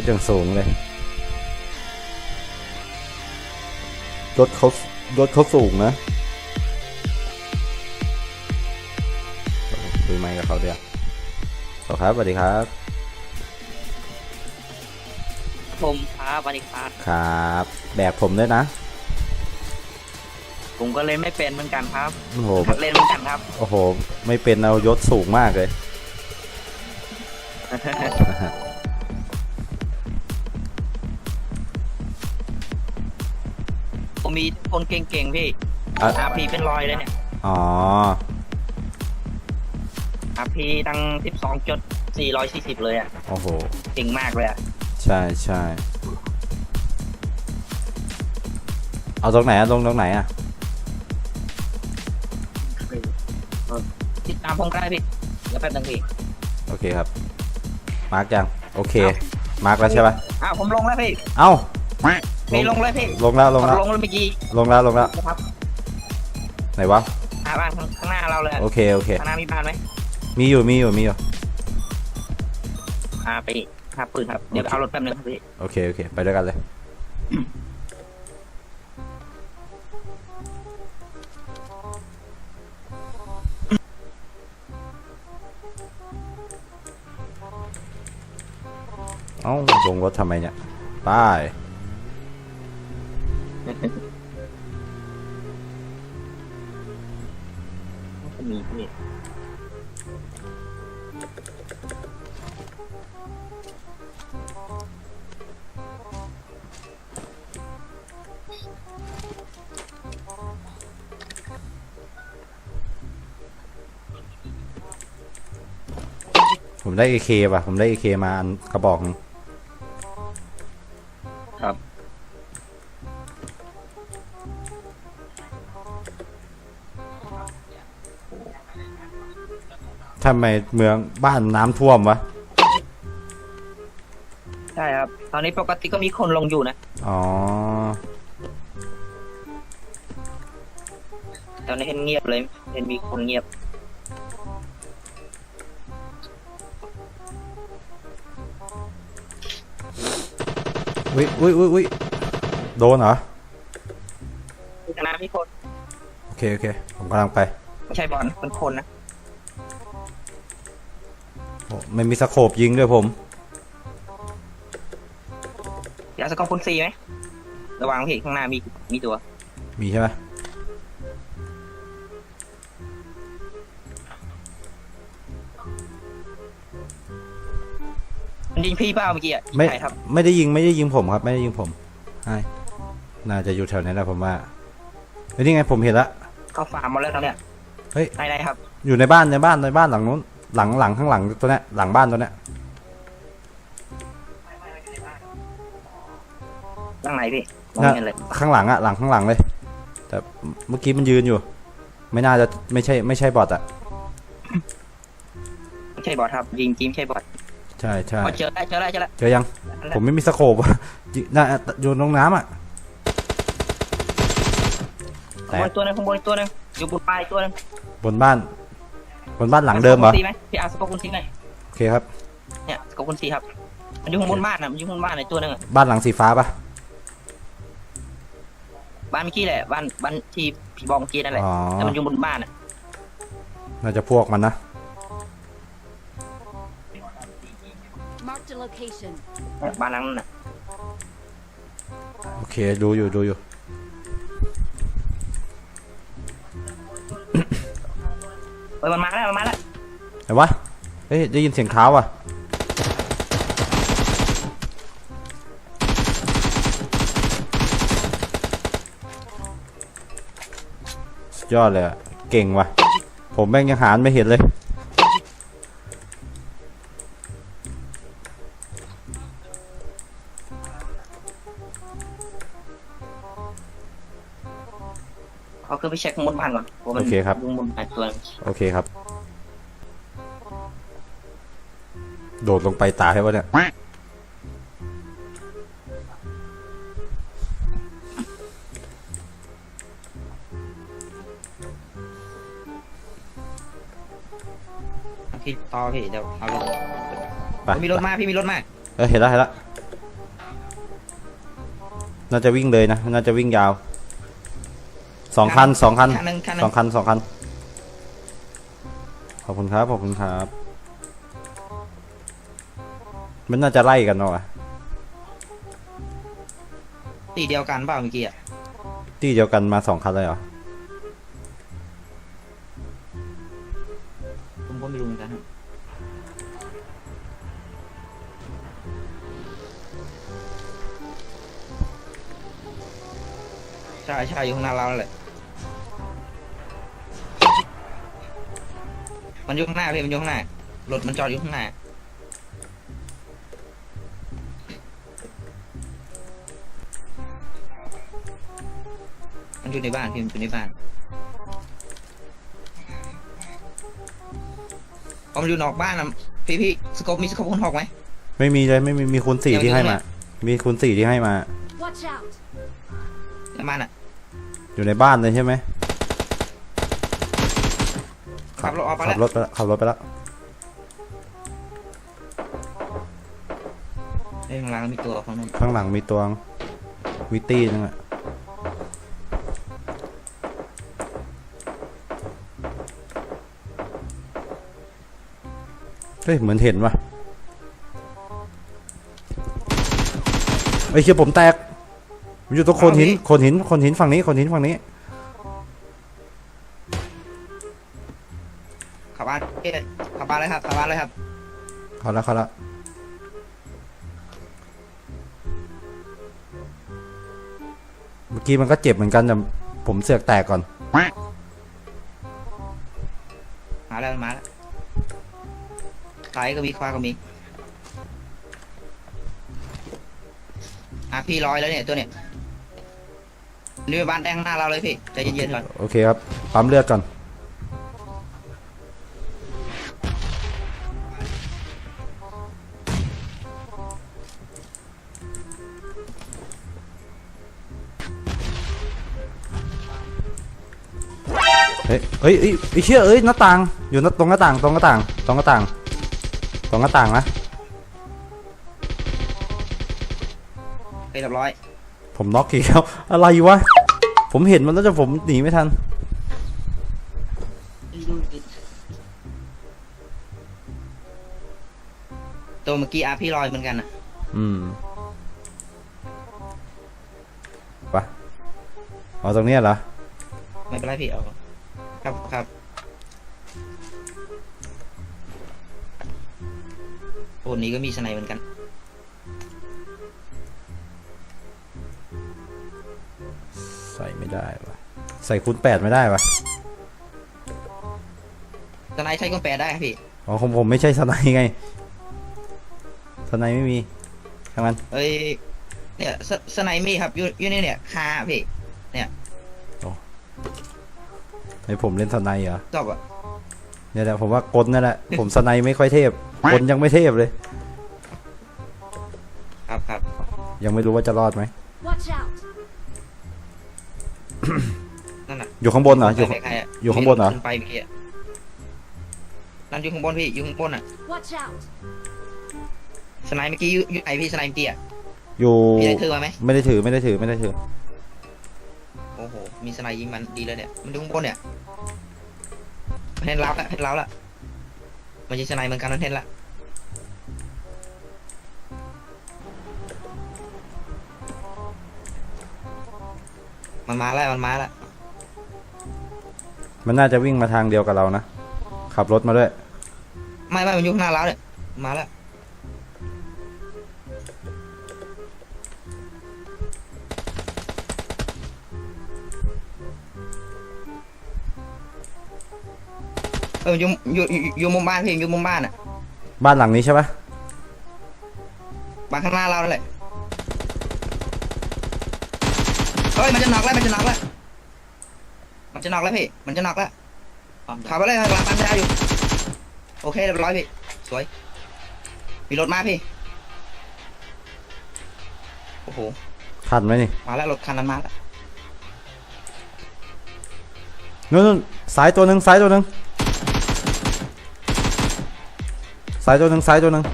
โหยศยังสูงเลย รถเขารถเขาสูงนะคุยไม่กับเขาเดียวสวัสดีครับสวัสดีครับ ผมครับสวัสดีครับ ครับ แบกผมด้วยนะ ผมก็เล่นไม่เป็นเหมือนกันครับ โอ้โห หัดเล่นเหมือนกันครับ โอ้โห ไม่เป็นเอายศสูงมากเลย ผมมีคนเก่งๆพี่อะ อาพีเป็นรอยเลยเนี่ยอ๋อ อาพีตั้งสิบสองจุดสี่ร้อยสี่สิบเลยอะโอ้โห เก่งมากเลยอะใช่ใช่ เอาตรงไหนอะตรงตรงไหนอะติดตามผมก็ได้พี่เดี๋ยวแป๊บนึงพี่โอเคครับ มาร์กยัง โอเค มาร์กแล้วใช่ปะอ้าวผมลงแล้วพี่ เอ้า พี่ลงเลยพี่ลงแล้วลงแล้วลงแล้วเมื่อกี้ลงแล้วลงแล้วนะครับไหนวะหาบ้านข้างข้างหน้าเราเลยอะโอเคโอเคข้างหน้ามีบ้านไหมมีอยู่มีอยู่มีอยู่อ่าไปหาปืนครับเดี๋ยวเอารถแป๊บนึงครับพี่โอเคโอเคไปด้วยกันเลยเอ้าลงรถทำไมเนี่ย ไป้ายมีพี่ผมได้เอเคป่ะ ผมได้เอเคมาอันกระบอกหนึ่ง ทำไมเมืองบ้านน้ำท่วมวะ ใช่ครับ ตอนนี้ปกติก็มีคนลงอยู่นะ อ๋อ ตอนนี้เห็นเงียบเลย เห็นมีคนเงียบ อุ้ยอุ้ยอุ้ยอุ้ยโดนเหรอที่คณะมีคนโอเค โอเค ผมกำลังไป ไม่ใช่บอลเป็นคนนะโอ้ ไม่มีสโคบยิงด้วยผม อยากสกอร์คุณซีไหมระวังพี่ข้างหน้ามีมีตัว มีใช่ไหมมันยิงพี่เปล่าเมื่อกี้อะไม่ใช่ครับไม่ได้ยิงไม่ได้ยิงผมครับ ไม่ได้ยิงผมใช่น่าจะอยู่แถวนี้แหละผมว่าเฮ้ยนี่ไงผมเห็นละ เข้าฟาร์มมาแล้วตอนเนี้ยเฮ้ยได้ได้ครับ อยู่ในบ้านในบ้านในบ้านหลังนู้น หลังหลังข้างหลังตัวเนี้ยหลังบ้านตัวเนี้ยข้างไหนพี่มองน่ะไม่เห็นเลยข้างหลังอะหลังข้างหลังเลย แต่เมื่อกี้มันยืนอยู่ ไม่น่าจะไม่ใช่ไม่ใช่บอทอะไม่ใช่บอทครับยิงจีมใช่บอทใช่ใช่อ๋อเจอแล้วเจอแล้วเจอแล้วเจอยัง ผมไม่มีสโคบอะยิงน่าโยนลงน้ำอะแตข้างบนตัวหนึงข้างบนอีกตัวหนึงอยู่บนปลายตัวหนึงบนบ้าน บนบ้านหลังเดิมเหรอสกอร์คุณซีไหมพี่อาร์สกอร์คุณซีหน่อยโอเคครับ เนี่ยสกอร์คุณซีครับ มันอยู่ข้างบนบ้านนะมันอยู่ข้างบนบ้านในตัวหนึงอะบ้านหลังสีฟ้าปะบ้านเมื่อกี้แหละบ้านบ้านที่พี่บอกเมื่อกี้นั่นแหละอ๋อ แต่มันอยู่บนบ้านอะน่าจะพวกมันนะ Marked a location. บ้านหลังนั้นน่ะโอเค ดูอยู่ดูอยู่ เฮ้ยมันมาแล้วมันมาแล้วไหนวะ เฮ้ยได้ยินเสียงเท้าอะสุดยอดเลยอะเก่งว่ะ ผมแม่งยังหารไม่เห็นเลย เขาขึ้นไปเช็คข้างบนบ้านก่อนพราะมันโอเคครับอยู่ข้างบนบ้านตัวหนึ่งโอเคครับ โดดลงไปตายให้วะเนี่ยที่ต่อพี่เดี๋ยวเอาลงไปมีรถมาพี่มีรถมาเออเห็นแล้วเห็นแล้วน่าจะวิ่งเลยนะ น่าจะวิ่งยาว สองคันสองคันคันหนึ่งคันหนึ่สองงคันสองคัน ขอบคุณครับ ขอบคุณครับ มันน่าจะไล่กันเนาะตีเดียวกันเปล่าเมื่อกี้อะที่เดียวกันมาสองคันเลยเหรอ ผมก็ไม่รู้เหมือนกันครับใช่ใช่อยู่ข้างหน้าเรานั่นแหละ มันอยู่ข้างหน้าพี่มันอยู่ข้างหน้ารถมันจอดอยู่ข้างหน้ามันอยู่ในบ้านพี่มันอยู่ในบ้านพอมันอยู่นอกบ้านนะพี่พี่สกอปมีสกอปคนหอกไหมไม่มีเลยไม่มีมีคูณสี่เดี๋ยวที่ให้เดี๋ยวมา มีคูณสี่ที่ให้มา Watch out! ในบ้านอะ อยู่ในบ้านเลยใช่ไหม ขับรถออกไปขัแล้บวรถไปแล้วขับรถไปแล้วเอ้ยข้างหล่างมีตัวของนู้นข้างหลังมีตัวมีตี้นึงอะเฮ้ยเหมือนเห็นว่ะไอ้ยเชี่ยผมแตกผมอยู่ตรงโคนหินโคนหินโคนหินฝั่งนี้โคนหินฝั่งนี้ ขับบ้านเอ้ยขับบ้านเลยครับขับบ้านเลยครับเขาละเขาละเมื่อกี้มันก็เจ็บเหมือนกันแต่ผมเสือกแตกก่อน มาแล้วมาแล้วซ้ายก็มีขวาก็มีอะพี่ร้อยแล้วเนี่ยตัวเนี่ยนี่เป็นบ้านแดงหน้าเราเลยพี่ใจเย็นๆก่อน โอเคครับ ปั๊มเลือดก่อน ฮ้ยเฮ้ยเฮ้ยไอ้เชี่ยเอ้ยหน้าต่าง อยู่หน้าตรงหน้าต่างตรงหน้าต่างตรงหน้าต่างตรงหน้าต่างนะเรียบร้อย ผมน็อกอีกแล้วอะไรวะ ผมเห็นมันแล้วแต่ผมหนีไม่ทัน ตัวเมื่อกี้อาพี่ลอยเหมือนกันนะอืมปะเอาตรงเนี้ยเหรอ ไม่เป็นไรพี่เอา ครับครับโอนนี้ก็มีสไนเหมือนกัน ใส่ไม่ได้วะใส่คูณแปดไม่ได้วะสไนใช้ก็แปลได้ครับพี่ อ๋อของผมไม่ใช่สไนด์ไงสไนด์ไม่มีทางนั้นเอ้ยเนี่ยสสไนมีครับอยู่อยู่นี่เนี่ยคาพี่ ให้ผมเล่นสไนด์เหรอจบอะเนี่ยแหละผมว่ากลนั่นแหละผมสไนด์ไม่ค่อยเทพกลยังไม่เทพเลย ครับครับยังไม่รู้ว่าจะรอดไหม Watch out! นั่นน่ะอยู่ข้างบนเหรออยู่ไปใครอะอยู่ข้างบนเหรอขึ้ไปเมื่อกี้อะนั่นอยู่ข้างบนพี่อยู่ข้างบนอะ Watch out! สไนเมื่อกี้อยู่อยู่ไหนพี่สไนเมื่อกี้อะอยู่พี่ได้ถือมาไหมไม่ได้ถือไม่ได้ถือไม่ได้ถือโอ้โห มีสไนยิงมันดีเลยเนี่ย มันอยู่ข้างบนเนี่ยมันเห็นเราละเห็นเราละมันยิงสไนเหมือนกันมันเห็นละมันมาแล้วมันมาแล้วมันน่าจะวิ่งมาทางเดียวกับเรานะ ขับรถมาด้วย ไม่ไม่มันอยู่ข้างหน้าเราเนี่ยมาแล้ว เอออยู่อยู่อยู่อยู่มุมบ้านพี่อยู่มุมบ้านอะบ้านหลังนี้ใช่ปะบ้านข้างหน้าเรานั่นแหละเฮ้ยมันจะหนักแล้วมันจะหนักแล้วมันจะหนักแล้วพี่มันจะหนักแล้วขับไปเลยหลังปั๊มยาอยู่โอเคเรียบร้อยพี่สวยมีรถมาพี่โอ้โหทันไหมนี่มาแล้วรถคันนั้นมาแล้วนู่นนู่นซ้ายตัวหนึ่งซ้ายตัวหนึ่ง สายตัวหนึ่งสายตัวหนึ่ง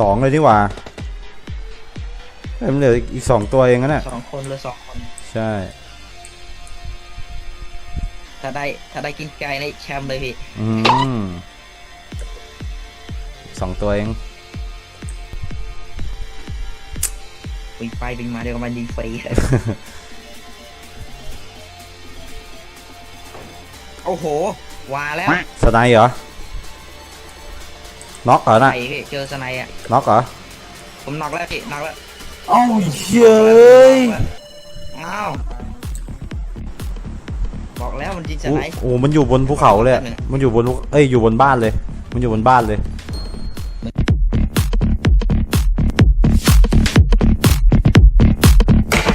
สองเลยดีกว่าเอ็มเหลืออีกสองตัวเองนะเนี่ยสองคนเลยสองคน ใช่ ถ้าได้ถ้าได้กินไก่ในแชมป์เลยพี่ อืมสองตัวเอง วิ่งไปวิ่งมาเดี๋ยวก็มันยิงฟรีโอ้โหว่าแล้วสไนด์เหรอ น็อกเหรอน่ะไอ้พี่เจอสไนด์อะ น็อกเหรอ ผมน็อกแล้วพี่น็อกแล้วเอ้าเย้ยอ้าวบอกแล้วมันยิงสโอ้ไนด์โหมันอยู่บนภูเขาเลยอะมันอยู่บนภูเอ้ยอยู่บนบ้านเลย มันอยู่บนบ้านเลย